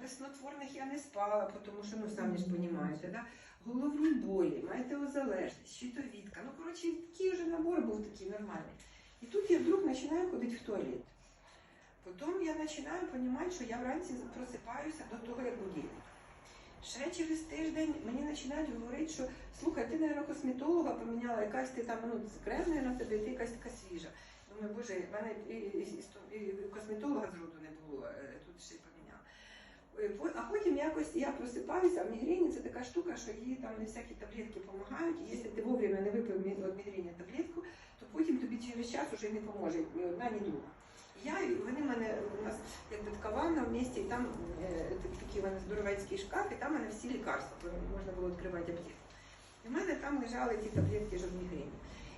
без снотворних я не спала, тому що, ну самі ж розумієте, да? головні болі, метеозалежність, щитовідка. Ну, коротше, такий вже набор був такий нормальний. І тут я вдруг починаю ходити в туалет. Потім я починаю розуміти, що я вранці просипаюся до того, як будильник. Ще через тиждень мені починають говорити, що слухай, ти, мабуть, косметолога поміняла, якась ти там, ну, крем, на тебе, ти якась така свіжа. Думаю, боже, в мене і, і, і, і косметолога зроду не було, е, тут ще й поміняла. Е, по- А потім якось я просипаюся, а мігрені це така штука, що їй там не всякі таблетки допомагають. І якщо ти вовремя не випив від мігрені таблетку, то потім тобі через час вже не поможе ні одна, ні друга. Я, і вони мене, у нас якби така ванна в місті, і там е, у мене здоровецький шкаф, і там мене всі лікарства, можна було відкривати аптеку. І в мене там лежали ті таблетки від мігрені.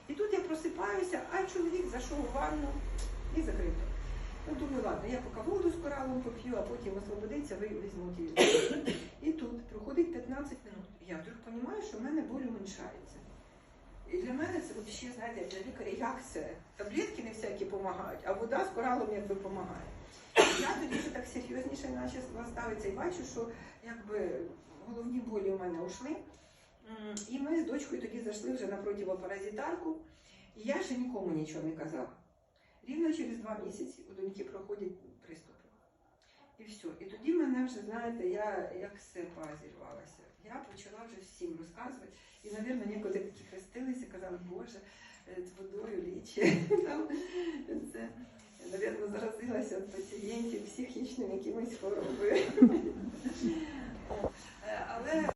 І тут я просипаюся, а чоловік зайшов у ванну і закрито. Ну, думаю, ладно, я поки воду з коралом поп'ю, а потім освободиться, ви візьмуть її. І тут проходить 15 минут. Я вдруг розумію, що в мене боль уменьшається. І для мене це взагалі, знаєте, для лікаря, як це? Таблетки не всякі допомагають, а вода з коралом якби допомагає. Я тоді вже так серйозніше почала ставитися і бачу, що якби головні болі у мене ушли. І ми з дочкою тоді зайшли вже на противопаразитарку, і я ще нікому нічого не казала. Рівно через два місяці у доньки проходять приступи. І все. І тоді мене вже, знаєте, я як сепа зірвалася. Я почала вже всім розказувати. І, мабуть, ніколи такі хрестилися, казали, Боже, з водою лічі. Це, мабуть, заразилася від пацієнтів психічними якимись хворобами.